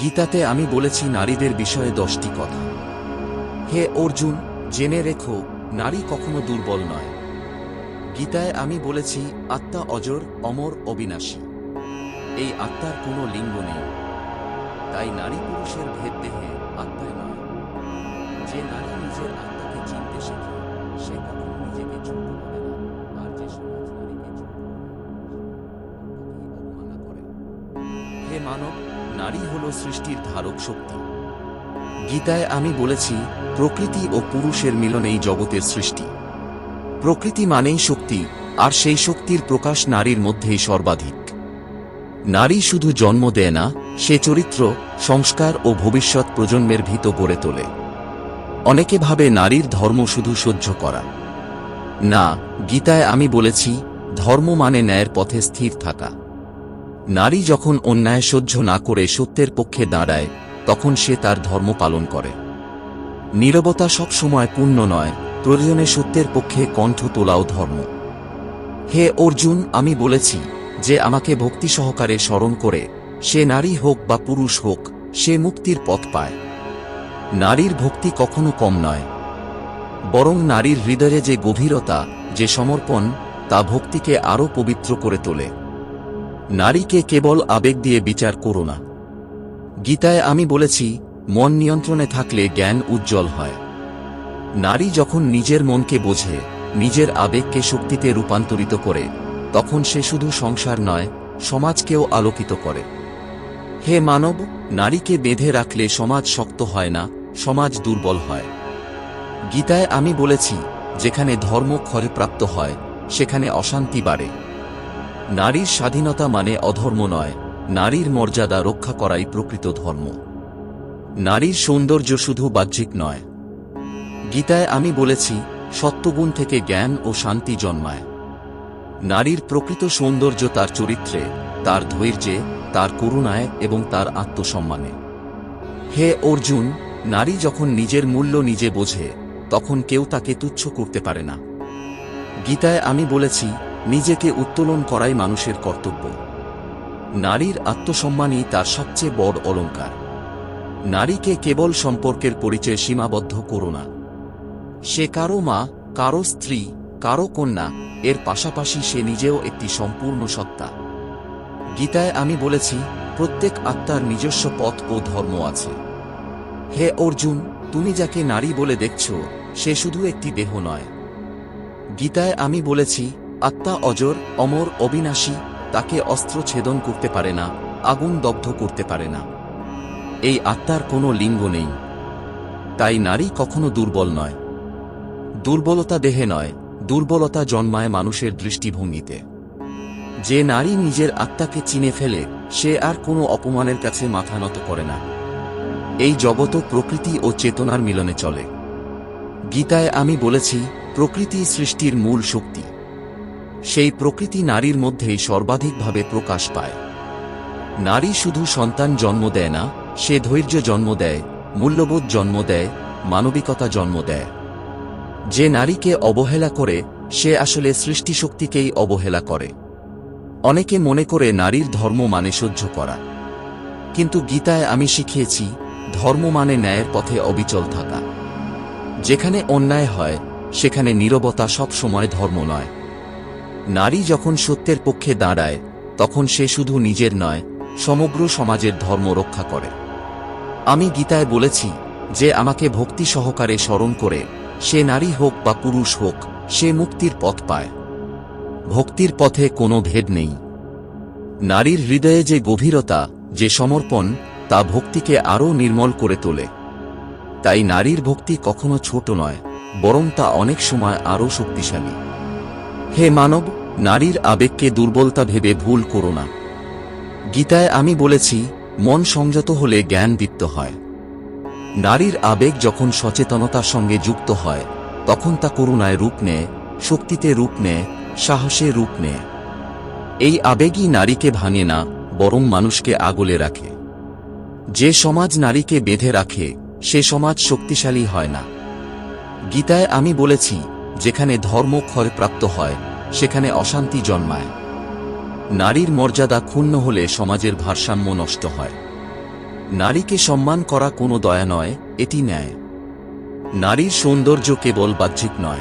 গীতাতে আমি বলেছি নারীদের বিষয়ে দশটি কথা। হে অর্জুন, জেনে রেখো, নারী কখনো দুর্বল নয়। গীতায় আমি বলেছি, আত্মা অজর, অমর, অবিনাশী। এই আত্মার কোনো লিঙ্গ নেই। তাই নারী পুরুষের ভেদ দেহে আত্মায় নয়। যে নারী নারী হল সৃষ্টির ধারক শক্তি। গীতায় আমি বলেছি, প্রকৃতি ও পুরুষের মিলনেই জগতের সৃষ্টি। প্রকৃতি মানেই শক্তি, আর সেই শক্তির প্রকাশ নারীর মধ্যেই সর্বাধিক। নারী শুধু জন্ম দেয় না, সে চরিত্র, সংস্কার ও ভবিষ্যৎ প্রজন্মের ভীত গড়ে তোলে। অনেকে ভাবে নারীর ধর্ম শুধু সহ্য করা। না, গীতায় আমি বলেছি, ধর্ম মানে ন্যায়ের পথে স্থির থাকা। নারী যখন অন্যায় সহ্য না করে সত্যের পক্ষে দাঁড়ায়, তখন সে তার ধর্ম পালন করে। নীরবতা সবসময় পূর্ণ নয়, প্রয়োজনে সত্যের পক্ষে কণ্ঠ তোলাও ধর্ম। হে অর্জুন, আমি বলেছি যে আমাকে ভক্তি সহকারে স্মরণ করে, সে নারী হোক বা পুরুষ হোক, সে মুক্তির পথ পায়। নারীর ভক্তি কখনো কম নয়। বরং নারীর হৃদয়ে যে গভীরতা, যে সমর্পণ, তা ভক্তিকে আরও পবিত্র করে তোলে। নারীকে কেবল আবেগ দিয়ে বিচার করো না। গীতায় আমি বলেছি, মন নিয়ন্ত্রণে থাকলে জ্ঞান উজ্জ্বল হয়। নারী যখন নিজের মনকে বোঝে, নিজের আবেগকে শক্তিতে রূপান্তরিত করে, তখন সে শুধু সংসার নয়, সমাজকেও আলোকিত করে। হে মানব, নারীকে বেঁধে রাখলে সমাজ শক্ত হয় না, সমাজ দুর্বল হয়। গীতায় আমি বলেছি, যেখানে ধর্ম ক্ষয়প্রাপ্ত হয়, সেখানে অশান্তি বাড়ে। নারীর স্বাধীনতা মানে অধর্ম নয়, নারীর মর্যাদা রক্ষা করাই প্রকৃত ধর্ম। নারীর সৌন্দর্য শুধু বাহ্যিক নয়। গীতায় আমি বলেছি সত্যগুণ থেকে জ্ঞান ও শান্তি জন্মায়। নারীর প্রকৃত সৌন্দর্য তার চরিত্রে, তার ধৈর্যে, তার করুণায় এবং তার আত্মসম্মানে। হে অর্জুন, নারী যখন নিজের মূল্য নিজে বোঝে, তখন কেউ তাকে তুচ্ছ করতে পারে না। গীতায় আমি বলেছি নিজেকে উত্তোলন করাই মানুষের কর্তব্য। নারীর আত্মসম্মানই তার সবচেয়ে বড় অলঙ্কার নারীকে কেবল সম্পর্কের পরিচয় সীমাবদ্ধ করো না। সে কারও মা, কারও স্ত্রী, কারও কন্যা, এর পাশাপাশি সে নিজেও একটি সম্পূর্ণ সত্তা। গীতায় আমি বলেছি, প্রত্যেক আত্মার নিজস্ব পথ ও ধর্ম আছে। হে অর্জুন, তুমি যাকে নারী বলে দেখছ, সে শুধু একটি দেহ নয়। গীতায় আমি বলেছি আত্মা অজর, অমর, অবিনাশী, তাকে অস্ত্র ছেদন করতে পারে না, আগুন দগ্ধ করতে পারে না। এই আত্মার কোনো লিঙ্গ নেই। তাই নারী কখনো দুর্বল নয়। দুর্বলতা দেহে নয়, দুর্বলতা জন্মায় মানুষের দৃষ্টিভঙ্গিতে। যে নারী নিজের আত্মাকে চিনে ফেলে, সে আর কোনো অপমানের কাছে মাথা নত করে না। এই জগৎ প্রকৃতি ও চেতনার মিলনে চলে। গীতায় আমি বলেছি, প্রকৃতি সৃষ্টির মূল শক্তি। সেই প্রকৃতি নারীর মধ্যেই সর্বাধিকভাবে প্রকাশ পায়। নারী শুধু সন্তান জন্ম দেয় না, সে ধৈর্য জন্ম দেয়, মূল্যবোধ জন্ম দেয়, মানবিকতা জন্ম দেয়। যে নারীকে অবহেলা করে, সে আসলে সৃষ্টিশক্তিকেই অবহেলা করে। অনেকে মনে করে নারীর ধর্ম মানে সহ্য করা। কিন্তু গীতায় আমি শিখিয়েছি, ধর্ম মানে ন্যায়ের পথে অবিচল থাকা। যেখানে অন্যায় হয়, সেখানে নীরবতা সবসময় ধর্ম নয়। নারী যখন সত্যের পক্ষে দাঁড়ায়, তখন সে শুধু নিজের নয়, সমগ্র সমাজের ধর্ম রক্ষা করে। আমি গীতায় বলেছি যে আমাকে ভক্তি সহকারে স্মরণ করে, সে নারী হোক বা পুরুষ হোক, সে মুক্তির পথ পায়। ভক্তির পথে কোনো ভেদ নেই। নারীর হৃদয়ে যে গভীরতা, যে সমর্পণ, তা ভক্তিকে আরও নির্মল করে তোলে। তাই নারীর ভক্তি কখনো ছোট নয়, বরং তা অনেক সময় আরও শক্তিশালী। হে মানব নারীর আবেগকে দুর্বলতা ভেবে ভুল করো না। গীতায় আমি বলেছি, মন সংযত হলে জ্ঞান দীপ্ত হয়। নারীর আবেগ যখন সচেতনতার সঙ্গে যুক্ত হয়, তখন তা করুণায় রূপ নেয়, শক্তিতে রূপ নেয়, সাহসে রূপ নেয়। এই আবেগই নারীকে ভাঙে না, বরং মানুষকে আগলে রাখে। যে সমাজ নারীকে বেঁধে রাখে, সে সমাজ শক্তিশালী হয় না। গীতায় আমি বলেছি, যেখানে ধর্ম ক্ষয়প্রাপ্ত হয় সেখানে অশান্তি জন্মায়। নারীর মর্যাদা ক্ষুণ্ণ হলে সমাজের ভারসাম্য নষ্ট হয়। নারীকে সম্মান করা কোনো দয়া নয়, এটি ন্যায়। নারীর সৌন্দর্য কেবল বাহ্যিক নয়।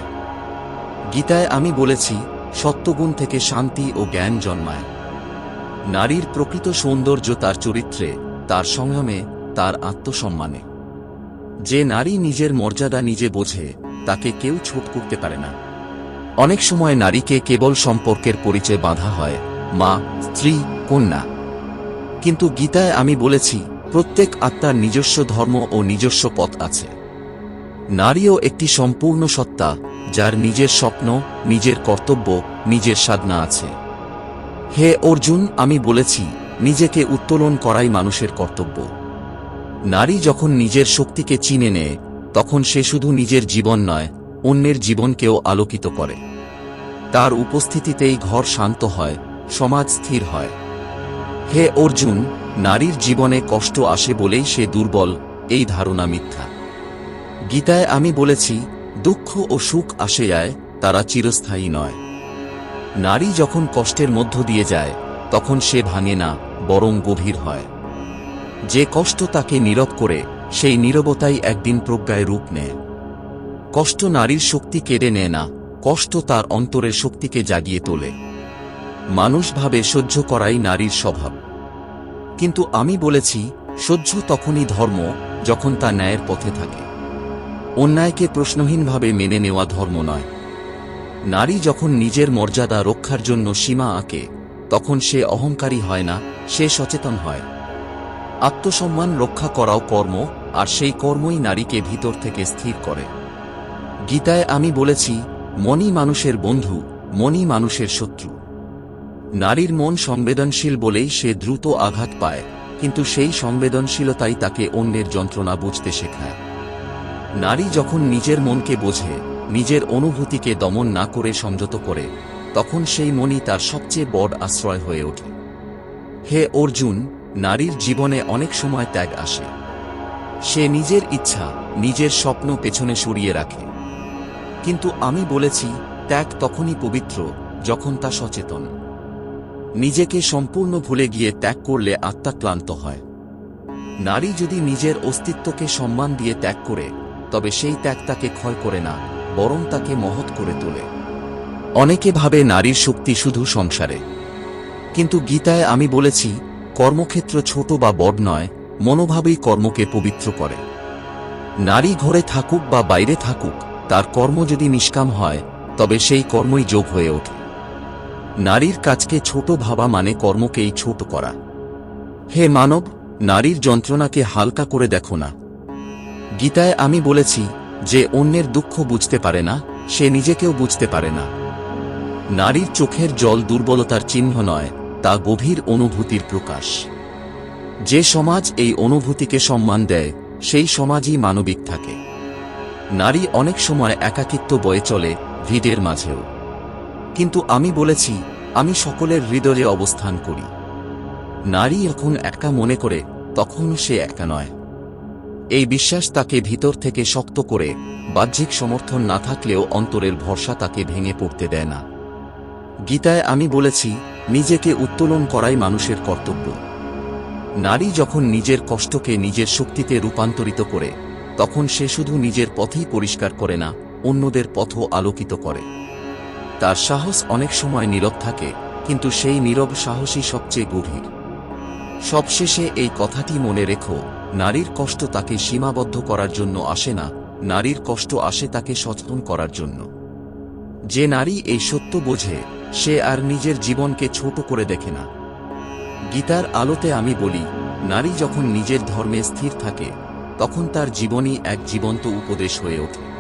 গীতায় আমি বলেছি, সত্যগুণ থেকে শান্তি ও জ্ঞান জন্মায়। নারীর প্রকৃত সৌন্দর্য তার চরিত্রে, তার সংযমে তার আত্মসম্মানে। যে নারী নিজের মর্যাদা নিজে বোঝে, তাকে কেউ ছোট করতে পারে না। অনেক সময় নারীকে কেবল সম্পর্কের পরিচয় বাঁধা হয়, মা, স্ত্রী, কন্যা। কিন্তু গীতায় আমি বলেছি, প্রত্যেক আত্মার নিজস্ব ধর্ম ও নিজস্ব পথ আছে। নারীও একটি সম্পূর্ণ সত্তা, যার নিজের স্বপ্ন, নিজের কর্তব্য, নিজের সাধনা আছে। হে অর্জুন, আমি বলেছি, নিজেকে উত্তোলন করাই মানুষের কর্তব্য। নারী যখন নিজের শক্তিকে চিনে নেয়, তখন সে শুধু নিজের জীবন নয় অন্যের জীবনকেও আলোকিত করে। তার উপস্থিতিতেই ঘর শান্ত হয়, সমাজ স্থির হয়। হে অর্জুন, নারীর জীবনে কষ্ট আসে বলেই সে দুর্বল, এই ধারণা মিথ্যা। গীতায় আমি বলেছি, দুঃখ ও সুখ আসে যায় তারা চিরস্থায়ী নয়। নারী যখন কষ্টের মধ্য দিয়ে যায়, তখন সে ভাঙে না, বরং গভীর হয়। যে কষ্ট তাকে নীরব করে, সেই নীরবতাই একদিন প্রজ্ঞায় রূপ নেয়। কষ্ট নারীর শক্তি কেড়ে নেয় না, কষ্ট তার অন্তরের শক্তিকে জাগিয়ে তোলে। মানুষভাবে সহ্য করাই নারীর স্বভাব। কিন্তু আমি বলেছি, সহ্য তখনই ধর্ম, যখন তা ন্যায়ের পথে থাকে। অন্যায়কে প্রশ্নহীনভাবে মেনে নেওয়া ধর্ম নয়। নারী যখন নিজের মর্যাদা রক্ষার জন্য সীমা আঁকে, তখন সে অহংকারী হয় না, সে সচেতন হয়। আত্মসম্মান রক্ষা করাও কর্ম, আর সেই কর্মই নারীকে ভিতর থেকে স্থির করে। গীতায় আমি বলেছি, মনই মানুষের বন্ধু, মনই মানুষের শত্রু। নারীর মন সংবেদনশীল বলেই সে দ্রুত আঘাত পায়, কিন্তু সেই সংবেদনশীলতাই তাকে অন্যের যন্ত্রণা বুঝতে শেখায়। নারী যখন নিজের মনকে বোঝে, নিজের অনুভূতিকে দমন না করে সংযত করে, তখন সেই মনই তার সবচেয়ে বড় আশ্রয় হয়ে ওঠে। হে অর্জুন, নারীর জীবনে অনেক সময় ত্যাগ আসে। সে নিজের ইচ্ছা, নিজের স্বপ্ন পেছনে সরিয়ে রাখে। কিন্তু আমি বলেছি, ত্যাগ তখনই পবিত্র, যখন তা সচেতন। নিজেকে সম্পূর্ণ ভুলে গিয়ে ত্যাগ করলে আত্মা ক্লান্ত হয়। নারী যদি নিজের অস্তিত্বকে সম্মান দিয়ে ত্যাগ করে, তবে সেই ত্যাগ তাকে ক্ষয় করে না, বরং তাকে মহৎ করে তোলে। অনেকে ভাবে নারীর শক্তি শুধু সংসারে। কিন্তু গীতায় আমি বলেছি, কর্মক্ষেত্র ছোট বা বড় নয়, মনোভাবেই কর্মকে পবিত্র করে। নারী ঘরে থাকুক বা বাইরে থাকুক তার কর্ম যদি নিষ্কাম হয়, তবে সেই কর্মই যোগ হয়ে ওঠে। নারীর কাজকে ছোট ভাবা মানে কর্মকেই ছোট করা। হে মানব, নারীর যন্ত্রণাকে হালকা করে দেখো না। গীতায় আমি বলেছি যে অন্যের দুঃখ বুঝতে পারে না, সে নিজেকেও বুঝতে পারে না। নারীর চোখের জল দুর্বলতার চিহ্ন নয়, তা গভীর অনুভূতির প্রকাশ। যে সমাজ এই অনুভূতিকে সম্মান দেয়, সেই সমাজই মানবিক থাকে। নারী অনেক সময় একাকিত্ব বয়ে চলে ভিড়ের মাঝেও। কিন্তু আমি বলেছি, আমি সকলের হৃদয়ে অবস্থান করি। নারী এখন একা মনে করে তখন সে একা নয়। এই বিশ্বাস তাকে ভিতর থেকে শক্ত করে, বাহ্যিক সমর্থন না থাকলেও অন্তরের ভরসা তাকে ভেঙে পড়তে দেয় না। গীতায় আমি বলেছি, নিজেকে উত্তোলন করাই মানুষের কর্তব্য। নারী যখন নিজের কষ্টকে নিজের শক্তিতে রূপান্তরিত করে তখন সে শুধু নিজের পথেই পরিষ্কার করে না, অন্যদের পথও আলোকিত করে। তার সাহস অনেক সময় নীরব থাকে, কিন্তু সেই নীরব সাহসই সবচেয়ে গভীর। সবশেষে এই কথাটি মনে রেখো, নারীর কষ্ট তাকে সীমাবদ্ধ করার জন্য আসে না, নারীর কষ্ট আসে তাকে সচেতন করার জন্য। যে নারী এই সত্য বোঝে, সে আর নিজের জীবনকে ছোট করে দেখে না। গীতার আলোতে আমি বলি, নারী যখন নিজের ধর্মে স্থির থাকে তখন তার জীবনই এক জীবন্ত উপদেশ হয়ে ওঠে।